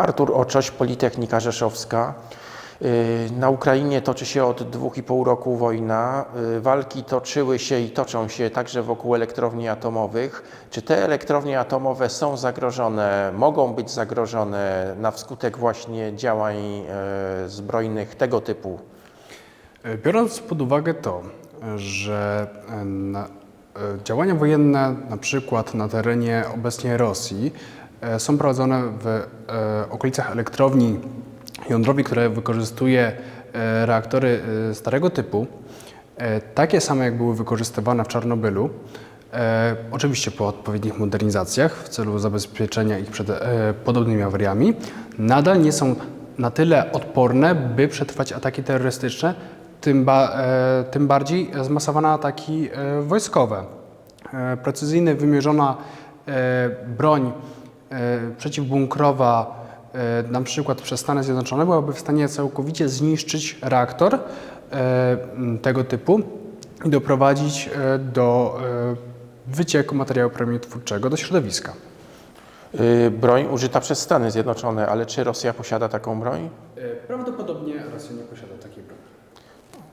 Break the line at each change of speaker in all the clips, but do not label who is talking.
Artur Oczoś, Politechnika Rzeszowska. Y, Na Ukrainie toczy się od dwóch i pół roku wojna. Y, Walki toczyły się i toczą się także wokół elektrowni atomowych. Czy te elektrownie atomowe są zagrożone, mogą być zagrożone na wskutek właśnie działań e, zbrojnych tego typu?
Biorąc pod uwagę to, że działania wojenne, na przykład na terenie obecnie Rosji, są prowadzone w e, okolicach elektrowni jądrowej, która wykorzystuje e, reaktory e, starego typu, e, takie same jak były wykorzystywane w Czarnobylu, e, oczywiście po odpowiednich modernizacjach w celu zabezpieczenia ich przed e, podobnymi awariami, nadal nie są na tyle odporne, by przetrwać ataki terrorystyczne, tym, ba, e, tym bardziej zmasowane ataki e, wojskowe. E, precyzyjnie wymierzona e, broń e, przeciwbunkrowa, e, na przykład przez Stany Zjednoczone, byłaby w stanie całkowicie zniszczyć reaktor e, tego typu i doprowadzić e, do e, wycieku materiału promieniotwórczego do środowiska.
Broń użyta przez Stany Zjednoczone, ale czy Rosja posiada taką broń?
E, Prawdopodobnie Rosja nie posiada takiej broni.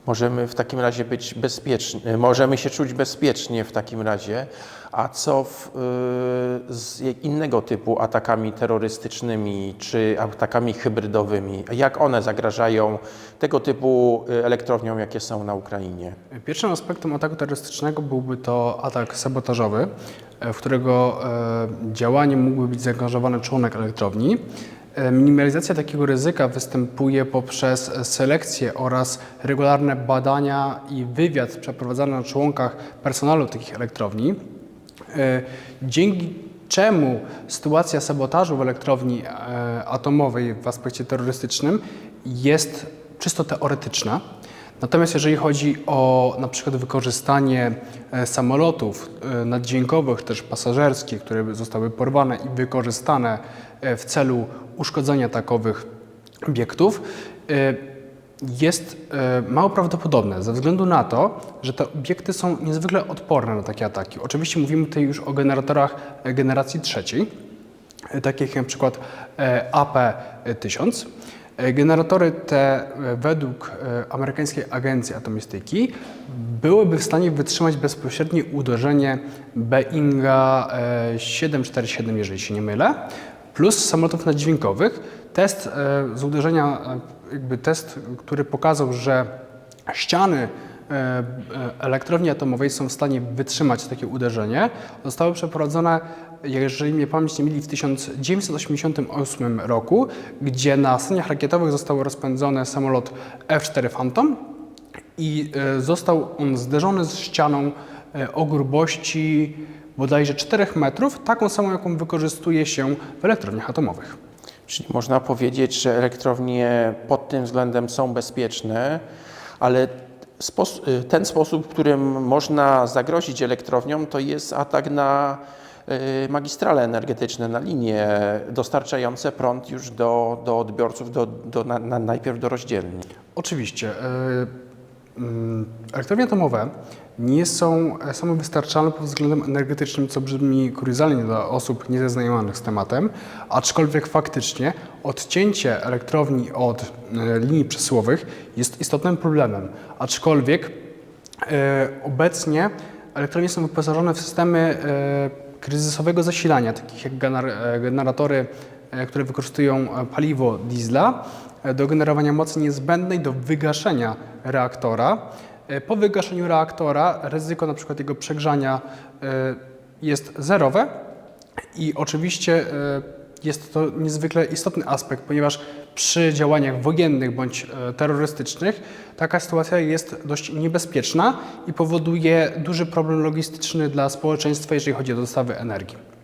Możemy w takim razie być bezpieczni, możemy się czuć bezpiecznie w takim razie. A co w, y, z innego typu atakami terrorystycznymi czy atakami hybrydowymi? Jak one zagrażają tego typu y, elektrowniom, jakie są na Ukrainie?
Pierwszym aspektem ataku terrorystycznego byłby to atak sabotażowy, w którego e, działanie mógłby być zaangażowany członek elektrowni. E, Minimalizacja takiego ryzyka występuje poprzez selekcję oraz regularne badania i wywiad przeprowadzany na członkach personelu takich elektrowni, e, dzięki czemu sytuacja sabotażu w elektrowni e, atomowej w aspekcie terrorystycznym jest czysto teoretyczna. Natomiast jeżeli chodzi o na przykład wykorzystanie e, samolotów e, naddźwiękowych, też pasażerskich, które zostały porwane i wykorzystane e, w celu uszkodzenia takowych obiektów, jest mało prawdopodobne ze względu na to, że te obiekty są niezwykle odporne na takie ataki. Oczywiście mówimy tutaj już o generatorach generacji trzeciej, takich jak na przykład e, AP-1000. E, Generatory te e, według e, amerykańskiej agencji atomistyki byłyby w stanie wytrzymać bezpośrednie uderzenie Boeinga e, 747, jeżeli się nie mylę, plus samolotów naddźwiękowych. Test z uderzenia, jakby test, który pokazał, że ściany elektrowni atomowej są w stanie wytrzymać takie uderzenie, zostały przeprowadzone, jeżeli mnie pamięć nie myli, w 1988 roku, gdzie na staniach rakietowych został rozpędzony samolot F-4 Phantom i e, został on zderzony z ścianą e, o grubości bodajże 4 metrów, taką samą, jaką wykorzystuje się w elektrowniach atomowych.
Czyli można powiedzieć, że elektrownie pod tym względem są bezpieczne, ale ten sposób, którym można zagrozić elektrowniom, to jest atak na y, magistrale energetyczne, na linie dostarczające prąd już do, do odbiorców, do, do, na, na, najpierw do rozdzielni.
Oczywiście. E, mm, Elektrownie atomowe nie są e, samowystarczalne pod względem energetycznym, co brzmi kuriozalnie dla osób niezaznajomionych z tematem, aczkolwiek faktycznie odcięcie elektrowni od e, linii przesyłowych jest istotnym problemem. Aczkolwiek e, obecnie elektrownie są wyposażone w systemy kryzysowego zasilania, takich jak gener- generatory, które wykorzystują e, paliwo diesla e, do generowania mocy niezbędnej do wygaszenia reaktora. E, Po wygaszeniu reaktora ryzyko przykład jego przegrzania e, jest zerowe i oczywiście e, jest to niezwykle istotny aspekt, ponieważ przy działaniach wojennych bądź e, terrorystycznych taka sytuacja jest dość niebezpieczna i powoduje duży problem logistyczny dla społeczeństwa, jeżeli chodzi o dostawy energii.